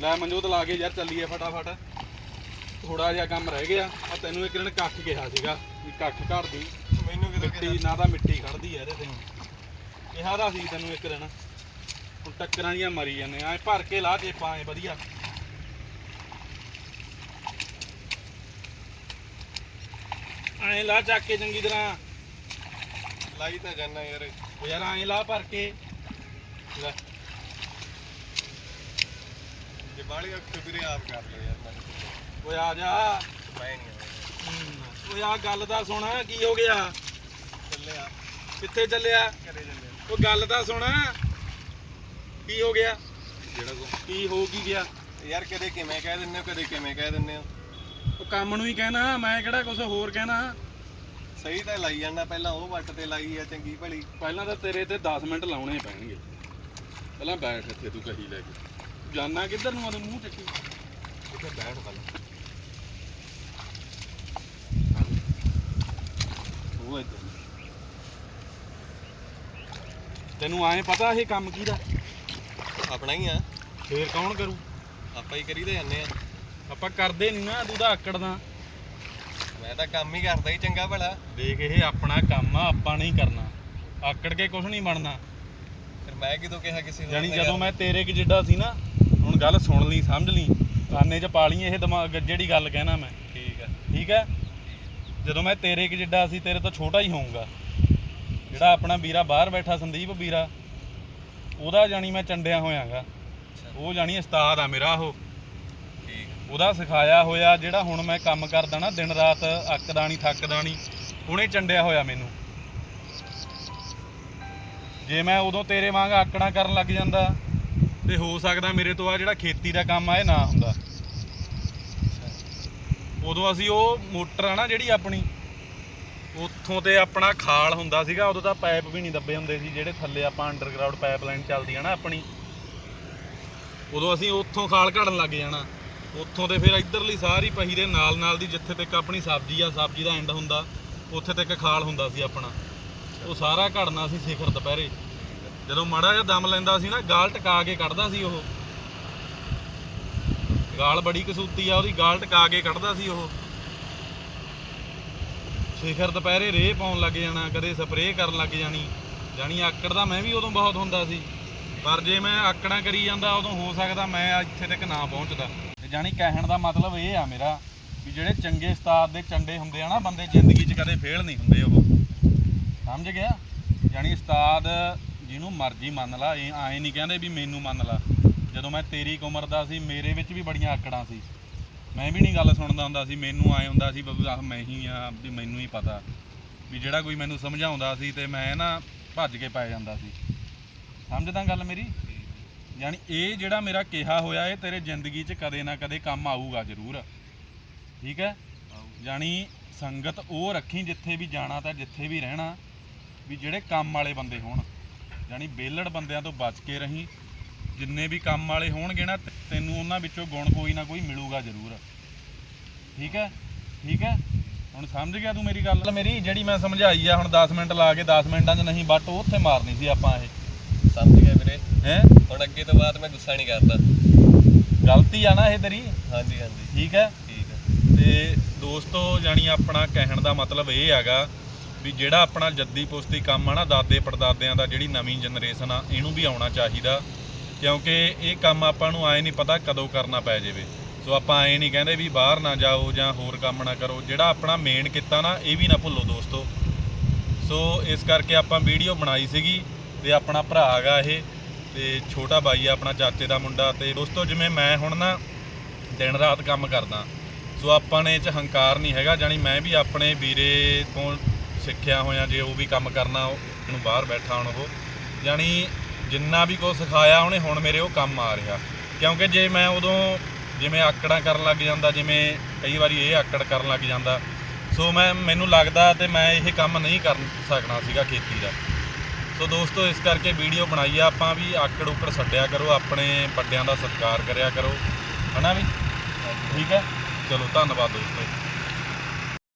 ਲੈ ਮਨਜੋਤ ਲਾ ਕੇ ਯਾਰ ਚੱਲੀਏ ਫਟਾਫਟ। ਥੋੜਾ ਜਿਹਾ ਕੰਮ ਰਹਿ ਗਿਆ। ਆ ਤੈਨੂੰ ਇੱਕ ਦਿਨ ਕੱਖ ਕਿਹਾ ਸੀਗਾ ਵੀ ਕੱਖ ਘੜਦੀ ਮੈਨੂੰ ਕਿਦੋਂ ਮਿੱਟੀ ਨਾ ਤਾਂ ਮਿੱਟੀ ਖੜਦੀ ਆ ਇਹਦੇ ਤੇ। ਕਿਹਾ ਦਾ ਸੀ ਤੈਨੂੰ ਇੱਕ ਦਿਨ। ਹੁਣ ਟੱਕਰਾਂ ਜੀਆਂ ਮਰੀ ਜਾਂਦੇ ਐ ਭਰ ਕੇ ਲਾ ਚੇਪਾਂ ਐ ਵਧੀਆ। ਐਂ ਲਾ ਚੱਕ ਕੇ ਚੰਗੀ ਤਰ੍ਹਾਂ। ਲਾਈ ਤਾਂ ਜਾਨਾ ਯਾਰ। ਉਹ ਯਾਰ ਐਂ ਲਾ ਭਰ ਕੇ। ਲੈ। ਜੇ ਬਾਲੀ ਅੱਖ ਵੀਰੇ ਆਪ ਕਰ ਲਓ ਯਾਰ ਮੈਨੂੰ। ਓਏ ਆ ਜਾ। ਮੈਂ ਨਹੀਂ ਆਉਂਦਾ। ਹਮ, ਓਏ ਆ ਗੱਲ ਤਾਂ ਸੁਣ ਕੀ ਹੋ ਗਿਆ? ਚੱਲੇ ਆ ਕਿੱਥੇ ਚੱਲਿਆ? ਘਰੇ ਚੱਲੇ ਆ। ਉਹ ਗੱਲ ਤਾਂ ਸੁਣ। ਕੀ ਹੋ ਗਿਆ? ਜਿਹੜਾ ਕੋ ਕੀ ਹੋ ਕੀ ਗਿਆ? ਯਾਰ ਕਦੇ ਕਿਵੇਂ ਕਹਿ ਦਿੰਦੇ ਹੋ ਕਦੇ ਕਿਵੇਂ ਕਹਿ ਦਿੰਦੇ ਹੋ? ਉਹ ਕੰਮ ਨੂੰ ਹੀ ਕਹਿਣਾ ਮੈਂ ਕਿਹੜਾ ਕੁਝ ਹੋਰ ਕਹਿਣਾ? ਸਹੀ ਤਾਂ ਲਾਈ ਜਾਂਦਾ ਪਹਿਲਾਂ ਉਹ ਵੱਟ ਤੇ ਲਾਈ ਆ ਚੰਗੀ ਭਲੀ। ਪਹਿਲਾਂ ਤਾਂ ਤੇਰੇ ਤੇ 10 ਮਿੰਟ ਲਾਉਣੇ ਪੈਣਗੇ। ਪਹਿਲਾਂ ਬੈਠ ਇੱਥੇ ਤੂੰ ਕਹੀ ਲੈ ਕੇ। ਜਾਨਾ ਕਿੱਧਰ ਨੂੰ ਉਹਦੇ ਮੂੰਹ ਚੱਕੀ ਇੱਥੇ ਬੈਠ ਪਹਿਲਾਂ ਉਹ ਇੱਧਰ ਨੂੰ। ਤੈਨੂੰ ਆਏ ਪਤਾ ਇਹ ਕੰਮ ਕਿਹਦਾ? ਆਪਣਾ ਹੀ ਆ। ਫੇਰ ਕੌਣ ਕਰੂ? ਆਪਾਂ ਹੀ ਕਰੀ ਤਾਂ ਜਾਂਦੇ ਆ। ਆਪਾਂ ਕਰਦੇ ਨਹੀਂ ਨਾ ਤੂੰ ਤਾਂ ਆਕੜਦਾ ਮੈਂ ਤਾਂ ਕੰਮ ਹੀ ਕਰਦਾ ਹੀ ਚੰਗਾ ਭਲਾ। ਦੇਖ ਇਹ ਆਪਣਾ ਕੰਮ ਆ ਆਪਾਂ ਨਹੀਂ ਕਰਨਾ। ਆਕੜ ਕੇ ਕੁਝ ਨਹੀਂ ਬਣਨਾ। ਫਿਰ ਮੈਂ ਕਿਦੋਂ ਕਿਹਾ ਕਿਸੇ ਨੂੰ ਜਾਨੀ ਜਦੋਂ ਮੈਂ ਤੇਰੇ ਕਿ ਜਿੱਡਾ ਸੀ ਨਾ ਹੁਣ ਗੱਲ ਸੁਣ ਲਈ ਸਮਝ ਲਈ। ਕਾਨੇ 'ਚ ਪਾ ਲਈ ਇਹ ਦਿਮਾਗ ਜਿਹੜੀ ਗੱਲ ਕਹਿਣਾ ਮੈਂ। ਠੀਕ ਆ। ਠੀਕ ਹੈ ਜਦੋਂ ਮੈਂ ਤੇਰੇ ਕਿ ਜਿੱਡਾ ਸੀ ਤੇਰੇ ਤੋਂ ਛੋਟਾ ਹੀ ਹੋਊਂਗਾ। ਜਿਹੜਾ ਆਪਣਾ ਵੀਰਾ ਬਾਹਰ ਬੈਠਾ ਸੰਦੀਪ ਵੀਰਾ ਉਹਦਾ ਜਾਨੀ ਮੈਂ ਚੰਡਿਆ ਹੋਇਆਗਾ। ਉਹ ਜਾਨੀ ਉਸਤਾਦ ਆ ਮੇਰਾ ਉਹ। ਠੀਕ ਉਹਦਾ ਸਿਖਾਇਆ ਹੋਇਆ ਜਿਹੜਾ ਹੁਣ ਮੈਂ ਕੰਮ ਕਰਦਾ ਨਾ ਦਿਨ ਰਾਤ ਅੱਕਦਾ ਨਹੀਂ ਥੱਕਦਾ ਨਹੀਂ ਉਹਨੇ ਚੰਡਿਆ ਹੋਇਆ ਮੈਨੂੰ। ਜੇ ਮੈਂ ਉਦੋਂ ਤੇਰੇ ਵਾਂਗ ਆਕੜਾਂ ਕਰਨ ਲੱਗ ਜਾਂਦਾ ਤੇ ਹੋ ਸਕਦਾ ਮੇਰੇ ਤੋਂ ਆ ਜਿਹੜਾ ਖੇਤੀ ਦਾ ਕੰਮ ਆ, ਇਹ ਨਾ ਹੁੰਦਾ। ਉਦੋਂ ਅਸੀਂ ਉਹ ਮੋਟਰ ਆ ਨਾ ਜਿਹੜੀ ਆਪਣੀ, ਉੱਥੋਂ ਤੇ ਆਪਣਾ ਖਾਲ ਹੁੰਦਾ ਸੀਗਾ, ਉਦੋਂ ਤਾਂ ਪਾਈਪ ਵੀ ਨਹੀਂ ਦੱਬੇ ਹੁੰਦੇ ਸੀ, ਜਿਹੜੇ ਥੱਲੇ ਆਪਾਂ ਅੰਡਰਗਰਾਉਂਡ ਪਾਈਪਲਾਈਨ ਚੱਲਦੀ ਆ ਨਾ ਆਪਣੀ। ਉਦੋਂ ਅਸੀਂ ਉੱਥੋਂ ਖਾਲ ਘੜਨ ਲੱਗ ਜਾਣਾ। ਉੱਥੋਂ ਤੇ ਫਿਰ ਇਧਰਲੀ ਸਾਰੀ ਪਹੀ ਦੇ ਨਾਲ ਨਾਲ ਦੀ ਜਿੱਥੇ ਤੱਕ ਆਪਣੀ ਸਬਜ਼ੀ ਆ, ਸਬਜ਼ੀ ਦਾ ਐਂਡ ਹੁੰਦਾ, ਉੱਥੇ ਤੱਕ ਖਾਲ ਹੁੰਦਾ ਸੀ ਆਪਣਾ। ਉਹ ਸਾਰਾ ਘੜਨਾ ਸੀ ਸਿਖਰ ਦੁਪਹਿਰੇ। ਜਦੋਂ ਮਾੜਾ ਜਿਹਾ ਦਮ ਲੈਂਦਾ ਸੀ ਨਾ, ਗਾਲ ਟਕਾ ਕੇ ਕੱਢਦਾ ਸੀ ਉਹ। ਗਾਲ ਬੜੀ ਕਸੂਤੀ ਆ, ਉਹਦੀ ਗਾਲ ਟਕਾ ਕੇ ਕੱਢਦਾ ਸੀ ਉਹ। ਸਿਖਰ ਦੁਪਹਿਰੇ ਰੇਹ ਪਾਉਣ ਲੱਗ ਜਾਣਾ, ਕਦੇ ਸਪਰੇਅ ਕਰਨ ਲੱਗ ਜਾਣੀ। ਜਾਣੀ ਆਕੜ ਦਾ ਮੈਂ ਵੀ ਉਦੋਂ ਬਹੁਤ ਹੁੰਦਾ ਸੀ, ਪਰ ਜੇ ਮੈਂ ਆਕੜਾਂ ਕਰੀ ਜਾਂਦਾ, ਉਦੋਂ ਹੋ ਸਕਦਾ ਮੈਂ ਇੱਥੇ ਤੱਕ ਨਾ ਪਹੁੰਚਦਾ। ਤੇ ਜਾਣੀ ਕਹਿਣ ਦਾ ਮਤਲਬ ਇਹ ਆ ਮੇਰਾ, ਵੀ ਜਿਹੜੇ ਚੰਗੇ ਉਸਤਾਦ ਦੇ ਚੰਡੇ ਹੁੰਦੇ ਆ ਨਾ, ਬੰਦੇ ਜ਼ਿੰਦਗੀ 'ਚ ਕਦੇ ਫੇਲ ਨਹੀਂ ਹੁੰਦੇ ਉਹ। ਸਮਝ ਗਿਆ? ਜਾਣੀ ਉਸਤਾਦ ਜਿਹਨੂੰ ਮਰਜ਼ੀ ਮੰਨ ਲਾ ਇਹ ਐਂ ਨਹੀਂ ਕਹਿੰਦੇ ਵੀ ਮੈਨੂੰ ਮੰਨ ਲਾ। ਜਦੋਂ ਮੈਂ ਤੇਰੀ ਕੁ ਉਮਰ ਦਾ ਸੀ ਮੇਰੇ ਵਿੱਚ ਵੀ ਬੜੀਆਂ ਆਕੜਾਂ ਸੀ। ਮੈਂ ਵੀ ਨਹੀਂ ਗੱਲ ਸੁਣਦਾ ਹੁੰਦਾ ਸੀ ਮੈਨੂੰ ਆਏ ਹੁੰਦਾ ਸੀ ਵੀ ਆਹ ਮੈਂ ਹੀ ਆ ਵੀ ਮੈਨੂੰ ਹੀ ਪਤਾ। ਵੀ ਜਿਹੜਾ ਕੋਈ ਮੈਨੂੰ ਸਮਝਾਉਂਦਾ ਸੀ ਤੇ ਮੈਂ ਨਾ ਭੱਜ ਕੇ ਪੈ ਜਾਂਦਾ ਸੀ। ਸਮਝਦਾ ਗੱਲ ਮੇਰੀ? ਯਾਨੀ ਇਹ ਜਿਹੜਾ ਮੇਰਾ ਕਿਹਾ ਹੋਇਆ ਇਹ ਤੇਰੇ ਜ਼ਿੰਦਗੀ 'ਚ ਕਦੇ ਨਾ ਕਦੇ ਕੰਮ ਆਊਗਾ ਜ਼ਰੂਰ। ਠੀਕ ਹੈ? ਯਾਨੀ ਸੰਗਤ ਉਹ ਰੱਖੀ ਜਿੱਥੇ ਵੀ ਜਾਣਾ ਤਾਂ ਜਿੱਥੇ ਵੀ ਰਹਿਣਾ ਵੀ ਜਿਹੜੇ ਕੰਮ ਵਾਲੇ ਬੰਦੇ ਹੋਣ। ਯਾਨੀ ਬੇਲੜ ਬੰਦਿਆਂ ਤੋਂ ਬਚ ਕੇ ਰਹੀਂ ਜਿੰਨੇ ਵੀ ਕੰਮ ਵਾਲੇ ਹੋਣਗੇ ਨਾ ਤੈਨੂੰ ਉਹਨਾਂ ਵਿੱਚੋਂ ਗੁਣ ਕੋਈ ਨਾ ਕੋਈ ਮਿਲੂਗਾ ਜ਼ਰੂਰ। ਠੀਕ ਹੈ? ਠੀਕ ਹੈ? ਹੁਣ ਸਮਝ ਗਿਆ ਤੂੰ ਮੇਰੀ ਗੱਲ? ਮੇਰੀ ਜਿਹੜੀ ਮੈਂ ਸਮਝਾਈ ਆ ਹੁਣ 10 ਮਿੰਟ ਲਾ ਕੇ 10 ਮਿੰਟਾਂ 'ਚ ਨਹੀਂ ਬੱਟ ਉੱਥੇ ਮਾਰਨੀ ਸੀ ਆਪਾਂ ਇਹ। ਸਮਝ ਗਿਆ ਵੀਰੇ। ਹੈ? ਹੁਣ ਅੱਗੇ ਤੋਂ ਬਾਅਦ ਮੈਂ ਗੁੱਸਾ ਨਹੀਂ ਕਰਦਾ। ਗਲਤੀ ਆ ਨਾ ਇਹ ਤੇਰੀ? ਹਾਂਜੀ ਹਾਂਜੀ। ਠੀਕ ਹੈ? ਠੀਕ ਆ ਤੇ ਦੋਸਤੋ ਜਾਣੀ ਆਪਣਾ ਕਹਿਣ ਦਾ ਮਤਲਬ ਇਹ ਹੈਗਾ ਵੀ ਜਿਹੜਾ ਆਪਣਾ ਜੱਦੀ ਪੁਸਤੀ ਕੰਮ ਆ ਨਾ, ਦਾਦੇ ਪੜਦਾਦਿਆਂ ਦਾ ਜਿਹੜੀ ਨਵੀਂ ਜਨਰੇਸ਼ਨ ਆ, ਇਹਨੂੰ ਵੀ ਆਉਣਾ ਚਾਹੀਦਾ। ਕਿਉਂਕਿ ਇਹ ਕੰਮ ਆਪਾਂ ਨੂੰ ਆਏ ਨਹੀਂ ਪਤਾ ਕਦੋਂ ਕਰਨਾ ਪੈ ਜਾਵੇ। ਸੋ ਆਪਾਂ ਐ ਨਹੀਂ ਕਹਿੰਦੇ ਵੀ ਬਾਹਰ ਨਾ ਜਾਓ ਜਾਂ ਹੋਰ ਕੰਮ ਨਾ ਕਰੋ। ਜਿਹੜਾ ਆਪਣਾ ਮੇਨ ਕਿੱਤਾ ਨਾ, ਇਹ ਵੀ ਨਾ ਭੁੱਲੋ ਦੋਸਤੋ। ਸੋ ਇਸ ਕਰਕੇ ਆਪਾਂ ਵੀਡੀਓ ਬਣਾਈ ਸੀਗੀ ਤੇ ਆਪਣਾ ਭਰਾ ਹੈਗਾ ਇਹ ਤੇ ਛੋਟਾ ਬਾਈ ਆ, ਆਪਣਾ ਚਾਚੇ ਦਾ ਮੁੰਡਾ ਤੇ ਦੋਸਤੋ ਜਿਵੇਂ ਮੈਂ ਹੁਣ ਨਾ ਦਿਨ ਰਾਤ ਕੰਮ ਕਰਦਾ। ਸੋ ਆਪਾਂ ਨੇ ਇਹ ਚ ਹੰਕਾਰ ਨਹੀਂ ਹੈਗਾ ਜਾਨੀ ਮੈਂ ਵੀ ਆਪਣੇ ਵੀਰੇ ਤੋਂ ਸਿੱਖਿਆ ਹੋਇਆ, ਜੇ ਉਹ ਵੀ ਕੰਮ ਕਰਨਾ, ਉਹ ਨੂੰ ਬਾਹਰ ਬੈਠਾ ਹੁਣ ਉਹ। ਯਾਨੀ ਜਿੰਨਾ ਵੀ ਕੁਝ ਸਿਖਾਇਆ ਉਹਨੇ, ਹੁਣ ਮੇਰੇ ਉਹ ਕੰਮ ਆ ਰਿਹਾ। ਕਿਉਂਕਿ ਜੇ ਮੈਂ ਉਦੋਂ ਜਿਵੇਂ ਆਕੜਾਂ ਕਰਨ ਲੱਗ ਜਾਂਦਾ, ਜਿਵੇਂ ਕਈ ਵਾਰੀ ਇਹ ਆਕੜ ਕਰਨ ਲੱਗ ਜਾਂਦਾ, ਸੋ ਮੈਂ, ਮੈਨੂੰ ਲੱਗਦਾ ਤੇ ਮੈਂ ਇਹ ਕੰਮ ਨਹੀਂ ਕਰ ਸਕਣਾ ਸੀਗਾ ਖੇਤੀ ਦਾ। ਸੋ ਦੋਸਤੋ, ਇਸ ਕਰਕੇ ਵੀਡੀਓ ਬਣਾਈ ਆ, ਆਪਾਂ ਵੀ ਆਕੜ ਉੱਪਰ ਛੱਡਿਆ ਕਰੋ, ਆਪਣੇ ਵੱਡਿਆਂ ਦਾ ਸਤਿਕਾਰ ਕਰਿਆ ਕਰੋ। ਹਨਾ ਵੀ? ਠੀਕ ਹੈ? ਚਲੋ, ਧੰਨਵਾਦ ਦੋਸਤੋ।